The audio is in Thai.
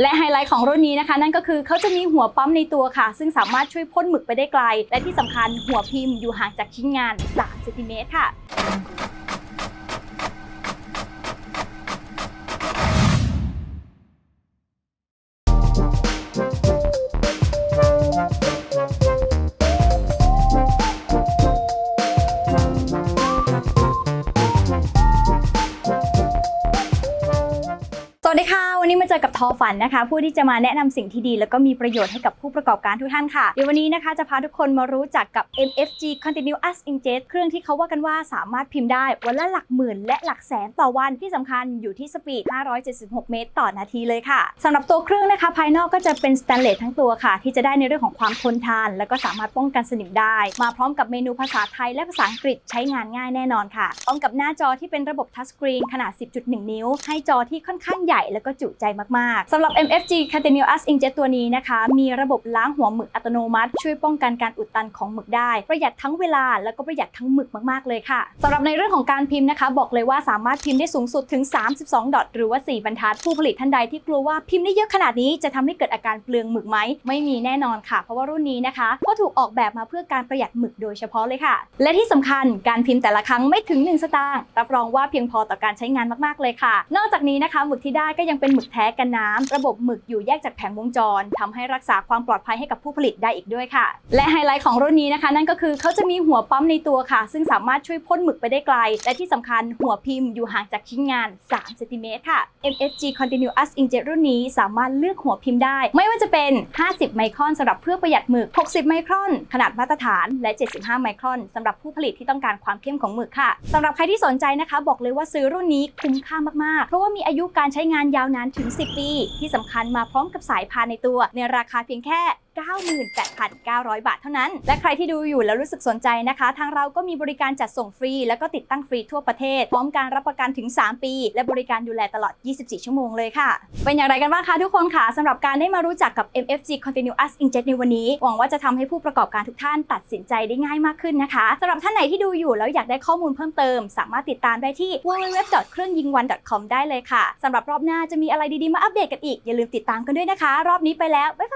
และไฮไลท์ของรุ่นนี้นะคะ นั่นก็คือเขาจะมีหัวปั๊มในตัวค่ะ ซึ่งสามารถช่วยพ่นหมึกไปได้ไกล และที่สำคัญหัวพิมพ์อยู่ห่างจากชิ้นงาน 3 เซนติเมตรค่ะ อกับทอฝันนะคะ ผู้ที่จะมาแนะนำสิ่งที่ดี แล้วก็มีประโยชน์ให้กับผู้ประกอบการทุกท่านค่ะเดี๋ยววันนี้นะคะจะพาทุกคนมารู้จักกับ MFG Continuous Inkjet เครื่องที่เขาว่ากันว่าสามารถพิมพ์ได้ วันละหลักหมื่นและหลักแสนต่อวันที่สำคัญอยู่ที่สปีด 576 เมตร ต่อนาทีเลยค่ะสำหรับตัวเครื่องนะคะ ภายนอกก็จะเป็นสแตนเลสทั้งตัวค่ะ ที่จะได้ในเรื่องของความทนทาน แล้วก็สามารถป้องกันสนิมได้ มาพร้อมกับเมนูภาษาไทยและภาษาอังกฤษใช้งานง่ายแน่นอนค่ะพร้อมกับหน้าจอที่เป็นระบบทัชสกรีนขนาด 10.1 นิ้ว ให้จอที่ค่อนข้างใหญ่แล้วก็จุใจมากๆสำหรับ MFG Continuous Inkjet ตัวนี้นะคะ มีระบบล้างหัวหมึกอัตโนมัติ ช่วยป้องกันการอุดตันของหมึกได้ ประหยัดทั้งเวลาแล้วก็ประหยัดทั้งหมึกมากๆเลยค่ะสำหรับในเรื่องของการพิมพ์นะคะ บอกเลยว่าสามารถพิมพ์ได้สูงสุดถึง 32 ดอทหรือว่า 4 บรรทัด ผู้ผลิตท่านใดที่กลัวว่าพิมพ์ได้เยอะขนาดนี้จะทำให้เกิดอาการเปลืองหมึกไหมไม่มีแน่นอนค่ะ เพราะว่ารุ่นนี้นะคะก็ถูกออกแบบมาเพื่อการประหยัดหมึกโดยเฉพาะเลยค่ะ และที่สำคัญการพิมพ์แต่ละครั้งไม่ถึง 1 สตางค์รับรองว่าเพียงพอต่อการใช้งานมากๆเลยค่ะ นอกจากนี้นะคะหมึกที่ได้ก็ยังเป็นหมึกแท้กันน้ำระบบหมึกอยู่แยกจากแผงวงจรทำให้รักษาความปลอดภัยให้กับผู้ผลิตได้อีกด้วยค่ะ และไฮไลท์ของรุ่นนี้นะคะ นั่นก็คือเขาจะมีหัวปั๊มในตัวค่ะ ซึ่งสามารถช่วยพ่นหมึกไปได้ไกล และที่สำคัญหัวพิมพ์อยู่ห่างจากชิ้นงาน3เซนติเมตรค่ะ MFG Continuous Inkjet รุ่นนี้สามารถเลือกหัวพิมพ์ได้ ไม่ว่าจะเป็น 50 ไมครอนสำหรับเพื่อประหยัดหมึก 60 ไมครอน ขนาดมาตรฐาน และ 75 ไมครอนสำหรับผู้ผลิตที่ต้องการความเข้มของหมึกค่ะสำหรับใครที่สนใจนะคะ บอกเลยว่าซื้อรุ่นนี้คุ้มค่ามากๆ เพราะว่ามีอายุการใช้งานยาวนานถึง 10ปี ที่สำคัญมาพร้อมกับสายพานในตัว ในราคาเพียงแค่ 98,900 บาทเท่านั้น และใครที่ดูอยู่แล้วรู้สึกสนใจนะคะ ทางเราก็มีบริการจัดส่งฟรี แล้วก็ติดตั้งฟรีทั่วประเทศ พร้อมการรับประกันถึง 3 ปี และบริการดูแลตลอด 24 ชั่วโมงเลยค่ะ เป็นอย่างไรกันบ้างคะทุกคนค่ะสำหรับการได้มารู้จักกับ MFG Continuous Inkjet ในวันนี้ หวังว่าจะทำให้ผู้ประกอบการทุกท่านตัดสินใจได้ง่ายมากขึ้นนะคะสำหรับท่านไหนที่ดูอยู่แล้วอยากได้ข้อมูลเพิ่มเติม สามารถติดตามได้ที่ www. เครื่องยิงวัน .com ได้เลยค่ะสำหรับรอบหน้าจะมีอะไรดีๆมาอัปเดตกันอีกอย่าลืมติดตามกันด้วยนะคะ รอบนี้ไปแล้วบ๊ายบาย